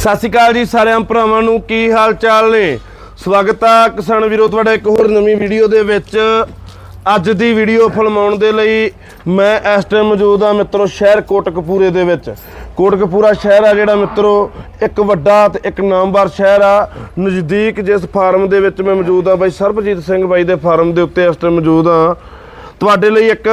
ਸਤਿ ਸ਼੍ਰੀ ਅਕਾਲ ਜੀ ਸਾਰਿਆਂ ਭਰਾਵਾਂ ਨੂੰ, ਕੀ ਹਾਲ ਚਾਲ ਨੇ? ਸਵਾਗਤ ਆ ਕਿਸਾਨ ਵੀਰੋ, ਤੁਹਾਡਾ ਇੱਕ ਹੋਰ ਨਵੀਂ ਵੀਡੀਓ ਦੇ ਵਿੱਚ। ਅੱਜ ਦੀ ਵੀਡੀਓ ਫਿਲਮਾਉਣ ਦੇ ਲਈ ਮੈਂ ਇਸ ਟਾਈਮ ਮੌਜੂਦ ਆ ਮਿੱਤਰੋ ਸ਼ਹਿਰ ਕੋਟਕਪੂਰੇ ਦੇ ਵਿੱਚ। ਕੋਟਕਪੂਰਾ ਸ਼ਹਿਰ ਆ ਜਿਹੜਾ ਮਿੱਤਰੋ, ਇੱਕ ਵੱਡਾ ਤੇ ਇੱਕ ਨਾਮਵਰ ਸ਼ਹਿਰ ਆ। ਨਜ਼ਦੀਕ ਜਿਸ ਫਾਰਮ ਦੇ ਵਿੱਚ ਮੈਂ ਮੌਜੂਦ ਆ ਬਾਈ ਸਰਬਜੀਤ ਸਿੰਘ ਬਾਈ ਦੇ ਫਾਰਮ ਦੇ ਉੱਤੇ ਇਸ ਟਾਈਮ ਮੌਜੂਦ ਆ ਤੁਹਾਡੇ ਲਈ ਇੱਕ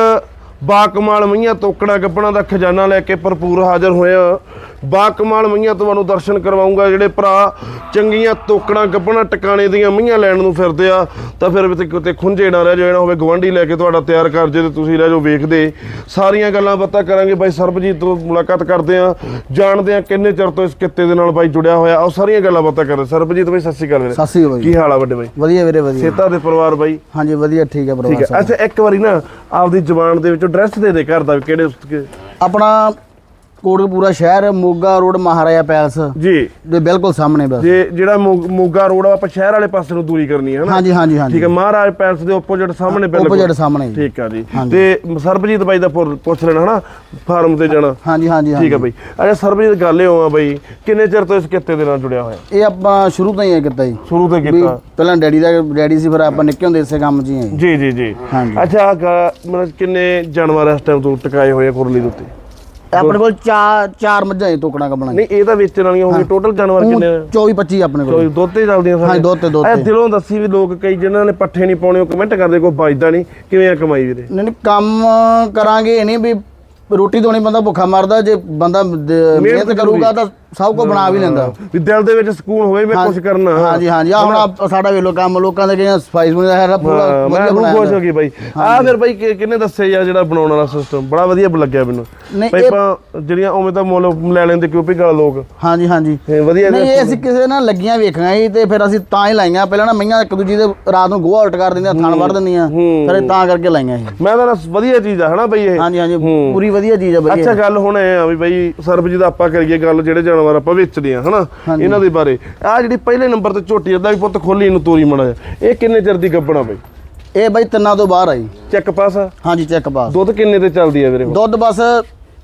ਬਾਕਮਾਲ ਮਈਆਂ ਤੋਕੜਾ ਗੱਪਣਾ ਦਾ ਖਜ਼ਾਨਾ ਲੈ ਕੇ ਭਰਪੂਰ ਹਾਜ਼ਰ ਹੋਇਆ। ਬਾਕਮਾਲ ਮਈਆਂ ਤੁਹਾਨੂੰ ਦਰਸ਼ਨ ਕਰਵਾਉਂਗਾ। ਜਿਹੜੇ ਭਰਾ ਚੰਗੀਆਂ ਤੋਕੜਾਂ ਗੱਪਣਾ ਟਿਕਾਣੇ ਦੀਆਂ ਮਈਆਂ ਲੈਣ ਨੂੰ ਫਿਰਦੇ ਆ ਤਾਂ ਫਿਰ ਵੀ ਕਿਤੇ ਖੁੰਝੇ ਨਾ ਰਹਿ ਜਾਓ ਨਾ ਹੋਵੇ ਗਵਾਂਢੀ ਲੈ ਕੇ ਤੁਹਾਡਾ ਤਿਆਰ ਕਰ ਜੇ ਤੇ ਤੁਸੀਂ ਰਹਿ ਜਾਓ ਵੇਖਦੇ। ਸਾਰੀਆਂ ਗੱਲਾਂ ਬਾਤਾਂ ਕਰਾਂਗੇ। ਬਾਈ ਸਰਬਜੀਤ ਤੋਂ ਮੁਲਾਕਾਤ ਕਰਦੇ ਆ। ਜਾਣਦੇ ਆ ਕਿੰਨੇ ਚਿਰ ਤੋਂ ਇਸ ਕਿੱਤੇ ਦੇ ਨਾਲ ਬਾਈ ਜੁੜਿਆ ਹੋਇਆ। ਉਹ ਸਾਰੀਆਂ ਗੱਲਾਂ ਬਾਤਾਂ ਕਰਦੇ ਸਰਬਜੀਤ ਬਾਈ ਸਤਿ ਸ਼੍ਰੀ ਅਕਾਲ ਵੀਰੇ। ਸਤਿ ਸ੍ਰੀ ਅਕਾਲ ਕੀ ਹਾਲ ਆ ਵੱਡੇ ਬਾਈ? ਵਧੀਆ ਵੀਰੇ ਵਧੀਆ। ਸੇਤਾ ਦੇ ਪਰਿਵਾਰ ਬਾਈ? ਹਾਂਜੀ ਵਧੀਆ ਠੀਕ ਹੈ ਠੀਕ ਪਰਿਵਾਰ ਹੈ ਸਾਰਾ। ਅੱਛਾ ਇੱਕ ਵਾਰੀ ਨਾ ਆਪਦੀ ਜ਼ੁਬਾਨ ਦੇ ਵਿੱਚੋਂ ਐਡਰੈਸ ਦੇ ਦੇ ਘਰ ਦਾ ਕਿਹੜੇ ਆਪਣਾ ਕੋਟਕਪੂਰਾ ਸ਼ਹਿਰ ਮੋਗਾ ਰੋਡ ਮਹਾਰਾਜਾ ਪੈਲਸ ਜੀ। ਦੇ ਬਿਲਕੁਲ ਸਾਹਮਣੇ ਬਸ। ਜੇ ਜਿਹੜਾ ਮੋ- ਮੋਗਾ ਰੋਡ ਆ ਆਪਾਂ ਸ਼ਹਿਰ ਵਾਲੇ ਪਾਸੇ ਨੂੰ ਦੂਰੀ ਕਰਨੀ ਹੈ ਹਨਾ ਹਾਂਜੀ ਹਾਂਜੀ ਹਾਂਜੀ। ਠੀਕ ਹੈ ਮਹਾਰਾਜ ਪੈਲਸ ਦੇ ਆਪੋਜ਼ਿਟ ਸਾਹਮਣੇ Opposite ਸਾਹਮਣੇ ਜੀ। ਠੀਕ ਆ ਜੀ। ਤੇ ਸਰਬਜੀਤ ਬਾਈ ਦਾ ਪੁਰ- ਪੁੱਛ ਲੈਣਾ ਹਨਾ ਫਾਰਮ ਤੇ ਜਾਣਾ। ਹਾਂਜੀ ਹਾਂਜੀ ਠੀਕ ਆ ਹਾਂਜੀ ਬਾਈ। ਅੱਛਾ ਸਰਬਜੀਤ ਗੱਲ ਇਹ ਆ ਬਾਈ ਕਿੰਨੇ ਚਿਰ ਤੋਂ ਇਸ ਕਿੱਤੇ ਦੇ ਨਾਲ ਜੁੜਿਆ ਹੋਇਆ? ਇਹ ਆਪਾਂ ਸ਼ੁਰੂ ਤੋਂ ਹੀ ਇਹ ਕੀਤਾ ਜੀ। ਸ਼ੁਰੂ ਤੋਂ ਵੀ ਕੀਤਾ। ਪਹਿਲਾਂ ਡੈਡੀ ਦਾ ਡੈਡੀ ਸੀ ਫਿਰ ਆਪਾਂ ਨਿੱਕੇ ਹੁੰਦੇ ਇਸੇ ਕੰਮ 'ਚ ਹੀ ਆਏ। ਜੀ ਜੀ ਜੀ। ਹਾਂਜੀ। ਅੱਛਾ ਗ- ਮਤਲਬ ਕਿੰਨੇ ਜਾਨਵਰ ਇਸ ਟਾਈਮ ਤੋਂ ਟਿਕਾਏ ਹੋਏ ਆ ਕੁਰਲੀ ਦੇ ਉੱਤੇ? ਆਪਣੇ ਕੋਲ ਚਾਰ ਚਾਰ ਮੱਝਾਂ ਇਹ ਟੋਕਣਾ ਕਬਣਾ ਨਹੀਂ ਇਹ ਤਾਂ ਵੇਚਣ ਵਾਲੀਆਂ ਹੋ ਟੋਟਲ ਜਾਨਵਰ ਕਿੰਨੇ ਆ? 24 25 ਆਪਣੇ ਕੋਲ। ਚੋਈ ਦੁੱਧ ਤੇ ਚੱਲਦੀਆਂ ਹਾਂਜੀ, ਦੁੱਧ ਤੇ, ਦੁੱਧ ਇਹ। ਦਿਲੋਂ ਦੱਸੀ ਵੀ ਲੋਕ ਕਈ ਜਿਨ੍ਹਾਂ ਨੇ ਪੱਠੇ ਨਹੀਂ ਪਾਉਣੇ ਉਹ ਕਮੈਂਟ ਕਰਦੇ ਕੋਈ ਬਚਦਾ ਨਹੀਂ। ਕਿਵੇਂ ਆ ਕਮਾਈ ਵੀਰੇ? ਨਹੀਂ ਨਹੀਂ ਕੰਮ ਕਰਾਂਗੇ ਇਹ ਨਹੀਂ ਵੀ ਰੋਟੀ ਨਹੀਂ ਬੰਦਾ ਭੁੱਖਾ ਮਰਦਾ ਜੇ ਬੰਦਾ ਮਿਹਨਤ ਕਰੂਗਾ। ਤਾਂ ਸਭ ਕੁਝ ਬਣਾ ਵੀ ਲੈਂਦਾ। ਵੀ ਦਿਲ ਦੇ ਵਿੱਚ ਸਕੂਨ ਹੋਵੇ ਮੈਂ ਕੁਝ ਕਰਨਾ। ਹਾਂਜੀ ਹਾਂਜੀ। ਆ ਹੁਣ ਸਾਡਾ ਵੇਲੋ ਕੰਮ ਲੋਕਾਂ ਦੇ ਕਿਹਨਾਂ ਸਫ਼ਾਈ ਸੁਣੀ ਦਾ ਹੈ ਪੂਰਾ ਮੈਂ ਬਣਾਇਆ ਖੁਸ਼ ਹੋ ਗਈ ਬਾਈ। ਆ ਫਿਰ ਬਾਈ ਕਿ- ਕਿਹਨੇ ਦੱਸਿਆ ਯਾਰ ਜਿਹੜਾ ਬਣਾਉਣ ਵਾਲਾ ਸਿਸਟਮ ਬੜਾ ਵਧੀਆ ਲੱਗਿਆ ਮੈਨੂੰ। ਆਪਾਂ ਜਿਹੜੀਆਂ ਉਵੇਂ ਤਾਂ ਮੁੱਲ ਲੈ ਲੈਂਦੇ ਕਿਉਂ ਵੀ ਗੱਲ ਲੋਕ? ਹਾਂਜੀ ਹਾਂਜੀ। ਵਧੀਆ ਨਹੀਂ ਇਹ ਅਸੀਂ ਕਿਸੇ ਨਾਲ ਲੱਗੀਆਂ ਵੇਖੀਆਂ ਸੀ ਤੇ ਫਿਰ ਅਸੀਂ ਤਾਂ ਹੀ ਲਾਈਆਂ। ਪਹਿਲਾਂ ਨਾ ਮਈਆਂ ਇੱਕ ਦੂਜੀ ਦੇ ਰਾਤ ਨੂੰ ਗੋਹਾ ਉਲਟ ਕਰ ਦਿੰਦੀਆਂ ਥਣ ਵੜ ਦਿੰਦੀਆਂ। ਫਿਰ ਤਾਂ ਕਰਕੇ ਲਾਈਆਂ ਸੀ ਮੈਂ ਤਾਂ ਵਧੀਆ ਚੀਜ਼ ਆ ਹਨਾ ਬਈ ਇਹ? ਹਾਂਜੀ ਹਾਂਜੀ। ਪੂਰੀ ਵਧੀਆ ਚੀਜ਼ ਆ ਅੱਛਾ ਵਧੀਆ ਗੱਲ ਹੁਣ ਇਹ ਆ ਵੀ ਬਾਈ ਸਰਬਜੀਤ ਆਪਾਂ ਕਰੀਏ ਗੱਲ ਜਿਹੜੇ ਜਾਨਵਰ ਆਪਾਂ ਵੇਚਦੇ ਆ ਹਨਾ। ਇਹਨਾਂ ਦੇ ਬਾਰੇ। ਆ ਜਿਹੜੀ ਪਹਿਲੇ ਨੰਬਰ ਤੇ ਝੋਟੀ ਅੱਦਾ ਵੀ ਪੁੱਤ ਖੋਲੀ ਇਹਨੂੰ ਤੋਰੀ ਮੜਾ ਇਹ ਕਿੰਨੇ ਚਿਰ ਦੀ ਗੱਬਣਾ ਬਾਈ? ਇਹ ਬਾਈ ਤਿੰਨਾਂ ਤੋਂ ਬਾਹਰ ਆਈ ਚੈੱਕ ਪਾਸ? ਹਾਂਜੀ ਚੈੱਕ ਪਾਸ। ਦੁੱਧ ਕਿੰਨੇ ਤੇ ਚੱਲਦੀ ਆ ਵੀਰੇ? ਦੁੱਧ ਬਸ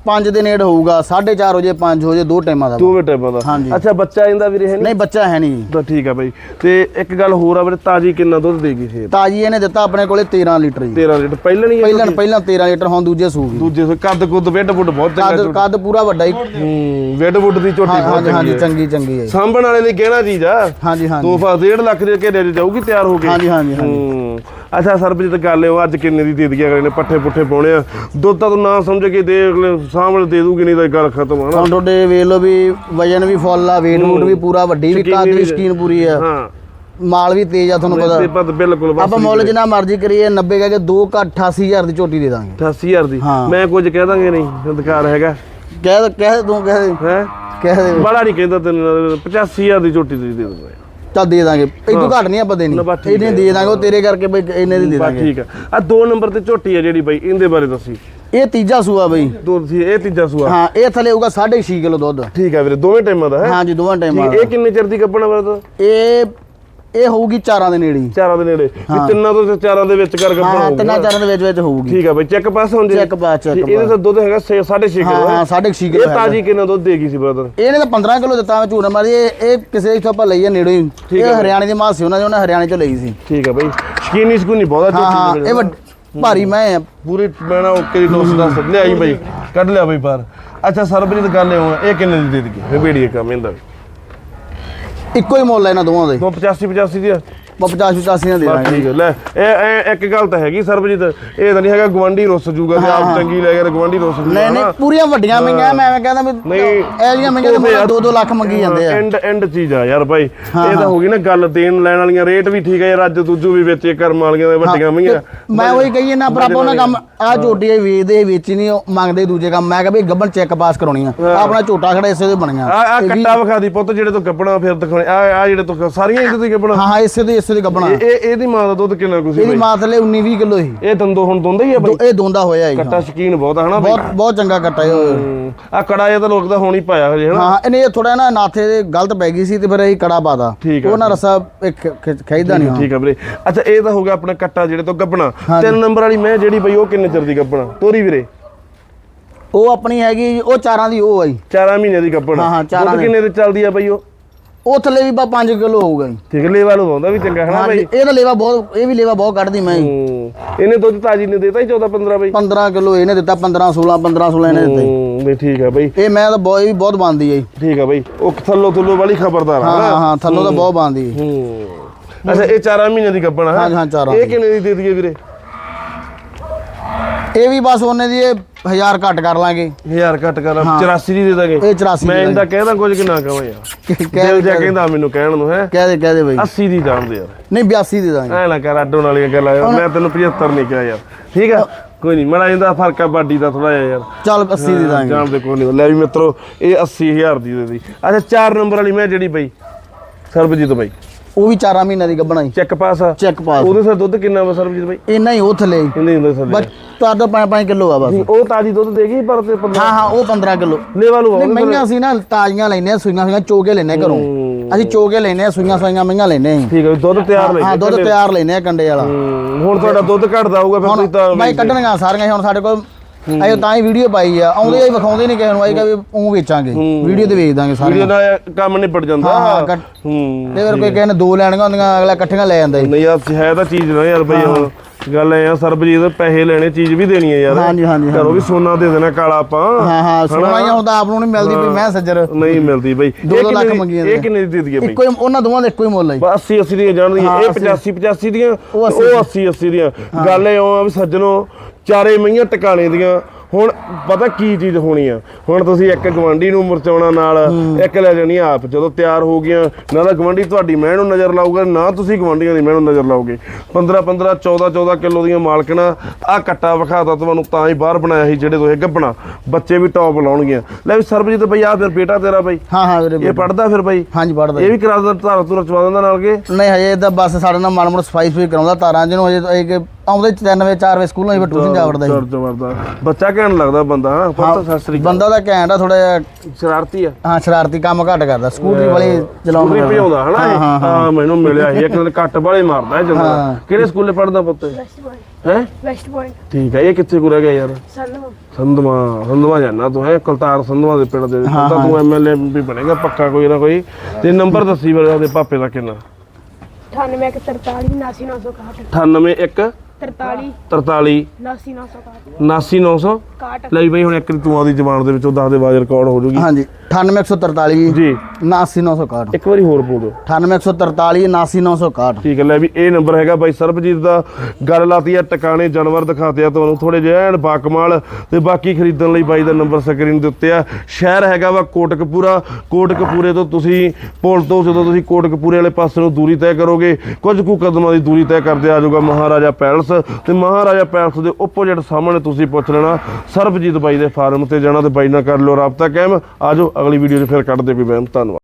5 ਦੇ ਨੇੜ ਹੋਊਗਾ 4:30 ਵਜੇ 5 ਵਜੇ ਦੋ ਟਾਈਮਾਂ ਦਾ ਦੋਵੇਂ ਟਾਈਮਾਂ ਦਾ। ਹਾਂਜੀ। ਅੱਛਾ ਬੱਚਾ ਇਹਦਾ ਵੀਰੇ ਹੈ ਨਹੀਂ ਨਹੀਂ ਬੱਚਾ ਹੈ ਨਹੀਂ ਤਾਂ ਠੀਕ ਆ ਬਾਈ। ਤੇ ਇੱਕ ਗੱਲ ਹੋਰ ਆ ਵੀਰੇ ਤਾਜੀ ਕਿੰਨਾ ਦੁੱਧ ਦੇਗੀ ਫੇਰ ਤਾਜੀ ਇਹਨੇ ਦਿੱਤਾ ਆਪਣੇ ਕੋਲੇ 13 ਲੀਟਰ ਜੀ। 13 ਲੀਟਰ। ਪਹਿਲਾਂ ਨਹੀਂ ਪਹਿਲਾਂ ਪਹਿਲਾਂ 13 ਲੀਟਰ ਹੁਣ ਦੂਜੇ ਸੂਗੀ ਦੂਜੇ ਸੋ ਕੱਦ ਕੁੱਦ ਵੇਡ ਵੁੱਡ ਬਹੁਤ ਚੰਗਾ ਕੱਦ ਝੋਟੀ। ਕੱਦ ਪੂਰਾ ਵੱਡਾ ਹੀ ਹੂੰ ਵੇਡ ਵੁੱਡ ਦੀ ਝੋਟੀ ਬਹੁਤ ਹਾਂਜੀ ਹਾਂਜੀ ਚੰਗੀ ਚੰਗੀ ਚੰਗੀ ਹੈ ਸਾਂਭਣ ਵਾਲੇ ਲਈ ਕਹਿਣਾ ਚੀਜ਼ ਆ। ਹਾਂਜੀ ਹਾਂਜੀ। ਤੋਹਫਾ 1.5 ਲੱਖ ਦੇ ਘੇਰੇ 'ਚ ਜਾਊਗੀ ਤਿਆਰ ਹੋ ਕੇ। ਹਾਂਜੀ ਹਾਂਜੀ ਹਾਂਜੀ। ਹੂੰ। ਅੱਛਾ ਸਰਬਜੀਤ ਗੱਲ ਇਹ ਅੱਜ ਕਿੰਨੇ ਦੀ ਦੇ ਦਈਏ ਅਗਲੇ ਨੇ? ਪੱਠੇ ਪੁੱਠੇ ਪਾਉਣੇ ਆ। ਦੁੱਧ ਤਾਂ ਤੂੰ ਨਾ ਸਮਝ ਕੇ ਦੇ ਅਗਲੇ ਸਾਹਮਣੇ ਦੇ ਦੂਗੀ ਨਹੀਂ ਤਾਂ ਗੱਲ ਖਤਮ ਆ ਨਾ। ਹੁਣ ਤੁਹਾਡੇ ਵੇਖ ਲਓ ਵੀ ਵਜਨ ਵੀ ਫੁੱਲ ਆ weight ਵੂਟ ਵੀ ਪੂਰਾ ਵੱਡੀ ਵੀ ਕੱਦ ਵੀ ਸਕੀਨ ਪੂਰੀ ਆ। ਹਾਂ। ਮਾਲ ਵੀ ਤੇਜ਼ ਆ ਤੁਹਾਨੂੰ ਤੇ ਪਤਾ। ਪਤ ਬਿਲਕੁਲ ਬਸ ਆਪਾਂ ਮੁੱਲ ਜਿੰਨਾ ਮਰਜ਼ੀ ਕਰੀਏ 90 ਕਹਿ ਕੇ 2 ਘੱਟ 88000 ਦੀ ਝੋਟੀ ਦੇ ਦਾਂਗੇ। 88000 ਦੀ? ਹਾਂ। ਮੈਂ ਕੁਝ ਕਹਿ ਦਾਂਗੇ ਨਹੀਂ ਅਧਿਕਾਰ ਹੈਗਾ। ਕਹਿ ਕਹਿ ਤੂੰ ਕਹਿ ਦੇ। ਹੈ? ਕਹਿ ਦੇ। ਬੜਾ ਨਹੀਂ ਕਹਿੰਦਾ ਤੈਨੂੰ 85000 ਦੀ ਝੋਟੀ ਤੁਸੀਂ ਦੇ ਦੂੰਗਾ ਚੱਲ ਦੇ ਦਾਂਗੇ। ਇਦੋਂ ਘੱਟ ਨਹੀਂ ਆਪਾਂ ਦੇਣੀ। ਇਹਨੇ ਦੇ ਦਾਂਗੇ ਉਹ ਤੇਰੇ ਕਰਕੇ ਬਈ ਇਹਨੇ ਦੀ ਦੇ ਦਾਂਗੇ ਠੀਕ ਆ ਆ ਦੋ ਨੰਬਰ ਤੇ ਝੋਟੀ ਆ ਜਿਹੜੀ ਬਾਈ ਇਹਦੇ ਬਾਰੇ ਦੱਸੀ। ਇਹ ਤੀਜਾ ਸੂਆ ਬਈ। ਦੋ ਸੀ ਇਹ ਤੀਜਾ ਸੂਆ। ਹਾਂ ਇਹ ਥੱਲੇ ਹੋਊਗਾ 6.5 ਕਿਲੋ ਦੁੱਧ। ਠੀਕ ਆ ਵੀਰੇ ਦੋਵੇਂ ਟਾਈਮਾਂ ਦਾ ਹੈ। ਹਾਂਜੀ ਦੋਵਾਂ ਟਾਈਮਾਂ ਇਹ ਕਿੰਨੇ ਚਿਰ ਦੀ ਕੱਪਣਾ ਵਰਦਾ ਇਹ ਇਹ ਹੋਊਗੀ ਚਾਰਾਂ ਦੇ ਨੇੜੇ ਹੀ। ਚਾਰਾਂ ਦੇ ਨੇੜੇ। ਵੀ ਤਿੰਨਾਂ ਤੋਂ ਚਾਰਾਂ ਦੇ ਵਿੱਚ ਕਰ ਕੱਪਣਾ ਹਾਂ ਤਿੰਨਾਂ ਚਾਰਾਂ ਦੇ ਵਿੱਚ ਵਿੱਚ ਹੋਊਗੀ। ਠੀਕ ਆ ਬਾਈ ਚੈੱਕ ਪਾਸ ਹੁੰਦੇ Check pass, check ਇਹਦੇ pass। ਤਾਂ ਦੁੱਧ ਹੈਗਾ 6.5 ਹਾਂ ਕਿਲੋ ਹਾਂ 6.5 ਇਹ ਕਿਲੋ ਹੈ ਤਾਜੀ ਕਿੰਨਾ ਦੁੱਧ ਦੇਗੀ ਸੀ ਬ੍ਰਦਰ ਇਹਨੇ ਤਾਂ 15 ਕਿਲੋ ਦਿੱਤਾ ਮੈਂ ਝੂਠ ਨਾ ਮਾਰੀ। ਇਹ ਇਹ ਕਿਸੇ ਇਥੋਂ ਆਪਾਂ ਲਈ ਆ ਨੇੜੇ ਹੀ। ਇਹ ਹਰਿਆਣੇ ਦੀ ਮਾਂ ਸੀ ਉਹਨਾਂ ਦੀ ਉਹਨਾਂ ਹਰਿਆਣੇ ਚੋਂ ਲਈ ਸੀ। ਠੀਕ ਆ ਬਾਈ। ਸ਼ਕੀਨੀ ਸਕੂਨੀ ਬਹੁਤ ਆ ਹਾਂ ਹਾਂ ਇਹ ਵੱਡ- ਭਾਰੀ ਮੈਂ ਆ। ਪੂਰੀ ਮੈਣਾ ਓਕੇ ਦੀ ਦੋਸਤ ਦੱਸ ਲਿਆਈ ਬਾਈ ਕੱਢ ਲਿਆ ਬਾਈ ਬਾਹਰ। ਅੱਛਾ ਸਰਬਜੀਤ ਗੱਲ ਇਹ ਹੋਣਾ ਇਹ ਕਿੰਨੇ ਦੀ ਦੇ ਦਈਏ? ਫੇ ਬੇੜੀਏ ਕੰਮ ਇਹਦਾ ਇੱਕੋ ਹੀ ਮੁੱਲ ਆ ਇਹਨਾਂ ਦੋਵਾਂ ਦੇ। 285 85 ਦੀ ਆ। 50 85 ਨਾਲ ਦੇ ਦਾਂਗੇ। ਠੀਕ ਹੈ ਲੈ ਇਹ ਇਹ ਇੱਕ ਗੱਲ ਤਾਂ ਹੈਗੀ ਸਰਬਜੀਤ ਇਹ ਤਾਂ ਨਹੀਂ ਹੈਗਾ ਗਵਾਂਢੀ ਰੁੱਸ ਜੂਗਾ ਤੇ ਆਪ ਚੰਗੀ ਲੈ ਤੇ ਗਵਾਂਢੀ ਰੁੱਸ ਜੂਗਾ ਨਹੀਂ ਨਹੀਂ ਪੂਰੀਆਂ ਵੱਡੀਆਂ ਮਹਿੰਗੀਆਂ ਮੈਂ ਐਵੇਂ ਕਹਿੰਦਾ ਵੀ। ਇਹ ਜੀਆਂ ਉਹਦੇ ਤਾਂ 2-2 ਲੱਖ ਮੰਗੀ ਜਾਂਦੇ ਆ। ਐਂਡ ਐਂਡ ਚੀਜ਼ ਆ ਯਾਰ ਭਾਈ। ਇਹ ਤਾਂ ਹੋ। ਗਈ ਨਾ ਗੱਲ ਦੇਣ ਲੈਣ ਵਾਲੀਆਂ ਰੇਟ ਵੀ ਠੀਕ ਹੈ ਯਾਰ ਅੱਜ ਦੂਜੂ ਵੀ ਵੇਚੇ ਕਰਮ ਵਾਲੀਆਂ ਦੇ ਵੱਡੀਆਂ ਮਈਆਂ ਮੈਂ ਉਹੀ ਕਹੀ ਨਾ ਪਰ ਆਪਾਂ ਉਹਨਾਂ ਕੰਮ ਆ ਝੋਟੀ ਇਹ ਵੇਚਦੇ ਵੇਚੀ ਨਹੀਂ ਮੰਗਦੇ ਦੂਜੇ ਕੰਮ। ਮੈਂ ਕਿਹਾ ਵੀ ਗੱਬਨ ਚੈੱਕ ਪਾਸ ਕਰਾਉਣੀ ਆ। ਆਪਣਾ ਝੋਟਾ ਖੜਾ ਇਸੇ ਦੇ ਬਣੀਆਂ। ਆ ਕੱਟਾ ਵਿਖਾ ਦੀ ਪੁੱਤ ਜਿਹੜੇ ਤੋਂ ਕੱਪਣਾ ਫਿਰ ਦਿਖਾਉਣੇ ਆ ਆ ਜਿਹੜੇ ਤੋਂ ਸਾਰੀਆਂ ਇਹਦੇ ਤੋਂ ਹਾਂ ਹਾਂ ਇਸੇ ਦੇ ਇਸੇ ਦੇ ਗੱਬਣਾ ਇਹ ਇਹ- ਇਹਦੀ ਮਾਂ ਦਾ ਦੁੱਧ ਕਿੰਨਾ ਕੁ ਸੀ ਇਹਦੀ ਮਾਂ ਥੱਲੇ 19 20 ਕਿਲੋ ਸੀ। ਇਹ ਦੰਦੋ ਹੁਣ ਦੋਂਦਾ ਹੀ ਆ ਬਾਈ। ਦੋ- ਇਹ ਦੋਂਦਾ ਹੋਇਆ ਹੀ ਕੱਟਾ ਸ਼ਕੀਨ ਬਹੁਤ ਹਨਾ ਬਾਈ? ਬਹੁਤ ਬਹੁਤ ਚੰਗਾ ਕੱਟਾ ਇਹ। ਆ ਕੜਾ ਇਹ ਤਾਂ ਲੋਕ ਤਾਂ ਹੁਣ ਪਾਇਆ ਹਜੇ ਹਨਾ? ਹਾਂ ਇਹਨੇ ਥੋੜਾ ਨਾ ਨਾਥੇ ਦੇ ਗਲਤ ਪੈ ਗਈ ਸੀ ਤੇ ਫਿਰ ਅਸੀਂ ਕੜਾ ਪਾਦਾ। ਉਹ ਨਾ ਰਸਾ ਖੈਦਾ ਨਹੀਂ ਠੀਕ ਆ ਵੀਰੇ। ਅੱਛਾ ਇਹ ਤਾਂ ਹੋ ਗਿਆ ਆਪਣਾ ਕੱਟਾ ਜਿਹੜੇ ਤੋਂ ਗੱਬਣਾ ਤਿੰਨ ਨੰਬਰ ਵਾਲੀ ਮੈਂ ਜਿਹੜੀ ਬਈ ਉਹ ਕਿੰਨੇ ਚਿਰ ਦੀ ਗੱਬਣਾ ਤੋਰੀ ਵੀਰੇ। ਉਹ ਆਪਣੀ ਹੈਗੀ ਉਹ ਚਾਰਾਂ ਦੀ ਉਹ ਆ ਜੀ। 4 ਮਹੀਨੇ ਦੀ ਕੱਪੜ ਹਾਂ, ਹਾਂ, ਚਾਰਾਂ ਦੀ। ਕਿੰਨੇ ਤੇ ਚੱਲਦੀ ਆ ਬਾਈ ਉਹ? ਉਹ ਥੱਲੇ ਵੀ ਬਾ 5 ਕਿਲੋ ਹੋਊਗਾ ਜੀ। ਠੀਕ ਲੇਵਾ ਨੂੰ ਵੀ ਚੰਗਾ ਹਨਾ ਹਾਂ ਬਾਈ? ਇਹ ਤਾਂ ਲੇਵਾ ਬਹੁਤ ਇਹ ਵੀ ਲੇਵਾ ਬਹੁਤ ਕੱਢਦੀ ਮੈਂ ਜੀ। ਹੂੰ ਇਹਨੇ ਦੁੱਧ ਤਾਜੀ ਨੇ ਦੇਤਾ ਹੀ 14 15 ਬਾਈ? 15 ਕਿਲੋ ਇਹਨੇ ਦਿੱਤਾ 15 16 15 16 ਇਹਨੇ ਦਿੱਤੇ। ਹੂੰ ਵੀ ਠੀਕ ਆ ਬਾਈ। ਇਹ ਮੈਂ ਤਾਂ ਬਹੁਤ ਇਹ ਵੀ ਬਹੁਤ ਬੰਦੀ ਹੈ ਜੀ। ਠੀਕ ਆ ਬਾਈ ਉਹ ਥੱਲੋ ਥੱਲੋ ਵਾਲੀ ਖਬਰਦਾਰ ਆ ਹਾਂ ਹਾਂ ਹਾਂ ਥੱਲੋਂ ਤਾਂ ਬਹੁਤ ਬੰਦੀ ਹੈ। ਹੂੰ। ਅੱਛਾ ਇਹ 4 ਮਹੀਨੇ ਦੀ ਕੱਪੜ ਹੈ? ਹਾਂ, ਹਾਂ, ਚਾਰਾਂ ਇਹ। ਕਿੰਨੇ ਦੀ ਦੇ ਦਈਏ ਵੀਰੇ? ਇਹ ਵੀ ਬਸ ਉਹਨੇ ਦੀ ਇਹ 1000 ਘੱਟ ਕਰ ਲਾਂਗੇ। 1000 ਘੱਟ ਕਰ 84 ਦੀ ਦੇ ਦਾਂਗੇ। ਇਹ 84 ਮੈਂ ਦੀ ਇਹਦਾ ਕਹਿਦਾ ਕੁਝ ਕਿ ਨਾ ਕਹਾਂ ਯਾਰ। ਦਿਲ ਜਾ ਕਹਿੰਦਾ ਮੈਨੂੰ ਕਹਿਣ ਨੂੰ ਹੈ? ਕਹਿ ਦੇ ਕਹਿ ਦੇ ਬਈ। 80 ਦੀ ਜਾਣਦੇ ਯਾਰ। ਨਹੀਂ 82 ਦੇ ਦਾਂਗੇ। ਐ ਨਾ ਕਰ ਅੱਡੋਂ ਵਾਲੀਆਂ ਗੱਲਾਂ ਮੈਂ ਤੈਨੂੰ 75 ਨਹੀਂ ਕਿਹਾ ਯਾਰ। ਠੀਕ ਆ? ਕੋਈ ਨਹੀਂ ਮੜਾ ਇਹਦਾ ਫ਼ਰਕ ਆ ਬਾਡੀ ਦਾ ਥੋੜਾ ਜਿਹਾ ਯਾਰ। ਚੱਲ 80 ਦੇ ਦਾਂਗੇ। ਜਾਣਦੇ ਕੋਈ ਨਹੀਂ। ਲੈ ਵੀ ਮਿੱਤਰੋ ਇਹ 80000 ਦੀ ਦੇ ਦੀ। ਅੱਛਾ 4 ਨੰਬਰ ਵਾਲੀ ਮੈਂ ਜਿਹੜੀ ਬਈ ਸਰਬਜੀਤ ਬਾਈ। ਉਹ ਵੀ 4 ਮਹੀਨਿਆਂ ਦੀ ਗੱਬਣਾ ਜੀ। ਚੈੱਕ ਪਾਸ ਆ? ਚੈੱਕ ਪਾਸ ਉਹਦੇ ਸਿਰ ਦੁੱਧ ਕਿੰਨਾ ਵਾ ਸਰਬਜੀਤ ਬਾਈ? ਇੰਨਾ ਹੀ ਉਹ ਥੱਲੇ ਕਿੰਨੇ ਹੁੰਦੇ ਥੱਲੇ। ਬਸ ਤੁਹਾਡਾ 5-5 ਕਿਲੋ ਆ ਬਸ। ਉਹ ਤਾਜੀ ਦੁੱਧ ਦੇਗੀ ਪਰ ਤੇ 15 ਹਾਂ ਹਾਂ ਉਹ 15 ਕਿਲੋ। ਲੇਵਾ ਨੂੰ ਨਹੀਂ ਮਈਆਂ ਸੀ ਨਾ ਤਾਜ਼ੀਆਂ ਲੈਨੇ ਆ ਸੂਈਆਂ ਸੂਈਆਂ ਚੋਕੇ ਲੈਨੇ ਘਰੋਂ। ਅਸੀਂ ਚੋਕੇ ਲੈਨੇ ਆ ਸੂਈਆਂ ਸੂਈਆਂ ਮਈਆਂ ਲੈਨੇ ਆ ਠੀਕ ਹੈ ਦੁੱਧ ਤਿਆਰ ਲੈ ਹਾਂ ਦੁੱਧ ਤਿਆਰ ਲੈਨੇ ਆ ਕੰਡੇ ਵਾਲਾ। ਹੁਣ ਤੁਹਾਡਾ ਦੁੱਧ ਘਟਦਾ ਹੋਊਗਾ ਫਿਰ ਤੁਸੀਂ ਤਾਂ ਬਾਈ ਕੱਢਣੀਆਂ ਸਾਰੀਆਂ ਹੁਣ ਸਾਡੇ ਕੋਲ ਅਸੀਂ ਤਾਂ ਹੀ ਵੀਡੀਓ ਪਾਈ ਆ ਆਉਂਦੇ ਆ ਵਿਖਾਉਂਦੇ ਨਹੀਂ ਕਿਸੇ ਨੂੰ ਅਸੀਂ ਕਹੇ ਉਹ ਵੇਚਾਂਗੇ ਵੀਡੀਓ ਤੇ ਵੇਚ ਦਾਂਗੇ ਵੀਡੀਓ ਸਾਰੀਆਂ ਨਾਲ ਕੰਮ ਨਿਬੜ ਜਾਂਦਾ। ਹਾਂ, ਹਾਂ, ਤੇ ਫਿਰ ਕੋਈ ਨੇ ਦੋ ਲੈਣੀਆਂ ਹੁੰਦੀਆਂ ਅਗਲਾ ਇਕੱਠੀਆਂ ਲੈ ਜਾਂਦਾ ਨਹੀਂ ਯਾਰ ਹੈ ਤਾਂ ਚੀਜ਼ ਨਾ ਯਾਰ ਬਈ ਹੁਣ ਗੱਲ ਐ ਆ ਸਰਬਜੀਤ ਪੈਸੇ ਲੈਣੇ ਚੀਜ਼ ਵੀ ਦੇਣੀ ਹੈ ਯਾਰ। ਹਾਂਜੀ, ਹਾਂਜੀ, ਘਰੋਂ ਵੀ ਸੋਨਾ ਦੇ ਦੇਣਾ ਕਾਲਾ ਆਪਾਂ। ਹਾਂ ਹਾਂ ਸੋਨਾ ਹੀ ਹੁੰਦਾ ਆਪ ਨੂੰ ਨਹੀਂ ਮਿਲਦੀ ਵੀ ਮੈਂ ਸੱਜਰ। ਨਹੀਂ ਮਿਲਦੀ ਬਈ। ਦੋ ਇਹ ਦੋ ਲੱਖ ਕਿੰਨੇ ਮੰਗੀ ਦੀ- ਜਾਂਦੇ ਇਹ ਕਿੰਨੇ ਦੀ ਦੇ ਦਈਏ ਬਈ? ਇੱਕੋ ਉਹਨਾਂ ਦੋਵਾਂ ਦਾ ਇੱਕੋ ਹੀ ਮੁੱਲ ਹੈ ਜੀ। 80 80 ਦੀਆਂ ਜਾਣਦੀਆਂ ਇਹ 85 85 ਦੀਆਂ ਉਹ ਉਹ 80 80 ਦੀਆਂ। ਗੱਲ ਇਹ ਆ ਵੀ ਸੱਜਣੋ ਚਾਰੇ ਮਈਆਂ ਟਿਕਾਣੇ ਦੀਆਂ। ਹੁਣ ਪਤਾ ਕੀ ਚੀਜ਼ ਹੋਣੀ ਆ? ਹੁਣ ਤੁਸੀਂ ਇੱਕ ਗਵੰਡੀ ਨੂੰ ਮੁਰਚਾਉਣਾ ਨਾਲ ਇੱਕ ਲੈ ਜਾਣੀ ਆਪ। ਜਦੋਂ ਤਿਆਰ ਹੋ ਗਈਆਂ ਨਾ ਤਾਂ ਗਵੰਡੀ ਤੁਹਾਡੀ ਮਹਿਣ ਨੂੰ ਨਜ਼ਰ ਲਾਊਗਾ ਨਾ ਤੁਸੀਂ ਗਵੰਡੀਆਂ ਦੀ ਮਹਿਣ ਨੂੰ ਨਜ਼ਰ ਲਾਓਗੇ। 15 15 14 14 ਕਿਲੋ ਦੀਆਂ ਮਾਲਕਣਾ ਆ ਕੱਟਾ ਵਿਖਾਤਾ ਤੁਹਾਨੂੰ ਤਾਂ ਹੀ ਬਾਹਰ ਬਣਾਇਆ ਸੀ ਜਿਹੜੇ ਤੁਸੀਂ ਗੱਬਣਾ ਬੱਚੇ ਵੀ ਟੌਪ ਲਾਉਣਗੀਆਂ। ਲੈ ਵੀ ਸਰਬਜੀਤ ਬਈ ਆ ਫਿਰ ਬੇਟਾ ਤੇਰਾ ਬਈ। ਹਾਂ ਹਾਂ ਵੀਰੇ ਇਹ ਪੜਦਾ ਫਿਰ ਬਈ? ਹਾਂਜੀ ਪੜਦਾ ਇਹ ਵੀ ਕਰਾ ਦਿੰਦਾ ਧਾਰਾ ਧੁਰਾ ਚਵਾ ਦਿੰਦਾ ਨਾਲ ਕੇ? ਨਹੀਂ ਹਜੇ ਤਾਂ ਬਸ ਸਾਡੇ ਨਾਲ ਮਾੜਾ ਮੋੜਾ ਸਫ਼ਾਈ ਸੁਈ ਕਰਾਉਂਦਾ ਤਾਰਾਂ ਜਿਹਨੂੰ ਹਜੇ ਤਾਂ ਇਹ ਕਿ ਆਉਂਦੇ 93 4 ਵਜੇ ਸਕੂਲੋਂ ਹੀ ਟਿਊਸ਼ਨ ਜਾ ਵੜਦਾ ਜੀ ਚੜ ਚੜਦਾ ਬੱਚਾ ਕਹਿਣ ਲੱਗਦਾ ਬੰਦਾ ਹਾਂ ਪਤਾ ਸਸਰੀ ਬੰਦਾ ਤਾਂ ਘੈਂਟ ਆ ਥੋੜਾ ਜਿਹਾ ਸ਼ਰਾਰਤੀ ਆ। ਹਾਂ ਸ਼ਰਾਰਤੀ ਕੰਮ ਘੱਟ ਕਰਦਾ ਸਕੂਟਰੀ ਵਾਲੀ ਸਕੂਟਰੀ ਚਲਾਉਂਦਾ ਭਜਾਉਂਦਾ ਹਨਾ ਇਹ? ਹਾਂ, ਮੈਨੂੰ ਮਿਲਿਆ ਸੀ ਇੱਕ ਦਿਨ ਕੱਟ ਵਾਲੇ ਮਾਰਦਾ ਇਹ ਜੰਦਾ ਹਾਂ। ਕਿਹੜੇ ਸਕੂਲੇ ਪੜਦਾ ਪੁੱਤ ਵੈਸਟ ਪੁਆਇੰਟ ਹੈ? ਵੈਸਟ ਪੁਆਇੰਟ ਠੀਕ ਹੈ ਇਹ ਕਿੱਥੇ ਰਹਿ ਗਿਆ ਯਾਰ? ਸਾਨੂੰ ਸੰਧਵਾ ਸੰਧਵਾ ਜਾਨਾ ਤੂੰ ਹੈ? ਕਲਤਾਰ ਸੰਧਵਾ ਦੇ ਪਿੰਡ ਦੇ ਤਾਂ ਤੂੰ ਐਮਐਲਏ ਵੀ ਬਣੇਗਾ ਪੱਕਾ ਕੋਈ ਨਾ ਕੋਈ। ਤੇ ਨੰਬਰ ਦੱਸੀ ਮੇਰੇ ਉਹਦੇ ਪਾਪੇ ਦਾ ਕਿੰਨਾ? 98 43 96961 98 1 43 43 96961 79900 61 ਲੈ ਵੀ ਬਈ ਹੁਣ ਇੱਕ ਵਾਰੀ ਤੂੰ ਆਦੀ ਜ਼ਬਾਨ ਦੇ ਵਿੱਚੋਂ ਦੱਸ ਦੇ ਆਵਾਜ਼ ਰਿਕਾਰਡ ਹੋ ਜੂਗੀ। ਹਾਂਜੀ 98143 ਜੀ। 79961 ਇੱਕ ਵਾਰੀ ਹੋਰ ਬੋਲ ਦਿਓ। 98143 79961 ਠੀਕ ਹੈ ਲੈ ਵੀ ਇਹ ਨੰਬਰ ਹੈਗਾ ਬਾਈ ਸਰਬਜੀਤ ਦਾ। ਗੱਲ ਲਾਤੀ ਆ ਟਿਕਾਣੇ ਜਾਨਵਰ ਦਿਖਾਤੇ ਆ ਤੁਹਾਨੂੰ। ਥੋੜੇ ਜਿਹਾ ਐਨ ਬਾਕਮਾਲ ਤੇ ਬਾਕੀ ਖਰੀਦਣ ਲਈ ਬਾਈ ਦਾ ਨੰਬਰ ਸਕਰੀਨ ਦੇ ਉੱਤੇ ਆ। ਸ਼ਹਿਰ ਹੈਗਾ ਵਾ ਕੋਟਕਪੂਰਾ। ਕੋਟਕਪੂਰੇ ਤੋਂ ਤੁਸੀਂ ਪੁਲ ਤੋਂ ਜਦੋਂ ਤੁਸੀਂ ਕੋਟਕਪੂਰੇ ਵਾਲੇ ਪਾਸੇ ਨੂੰ ਦੂਰੀ ਤੈਅ ਕਰੋਗੇ ਕੁਝ ਕੁ ਕਦਮਾਂ ਦੀ ਦੂਰੀ ਤੈਅ ਕਰਦੇ ਆ ਜਾਊਗਾ ਮਹਾਰਾਜਾ ਪੈਲਸ। ਤੇ ਮਹਾਰਾਜਾ ਪੈਲਸ ਦੇ ਆਪੋਜ਼ਿਟ ਸਾਹਮਣੇ ਤੁਸੀਂ ਪੁੱਛ ਲੈਣਾ, ਸਰਬਜੀਤ ਬਾਈ ਦੇ ਫਾਰਮ ਤੇ ਜਾਣਾ ਤੇ ਬਾਈ ਨਾਲ ਕਰ ਲਓ ਰਾਬਤਾ ਕਾਇਮ। ਆਜੋ ਅਗਲੀ ਵੀਡੀਓ 'ਚ ਫਿਰ ਕੱਢਦੇ ਕੋਈ ਬਹਿਮ। ਧੰਨਵਾਦ।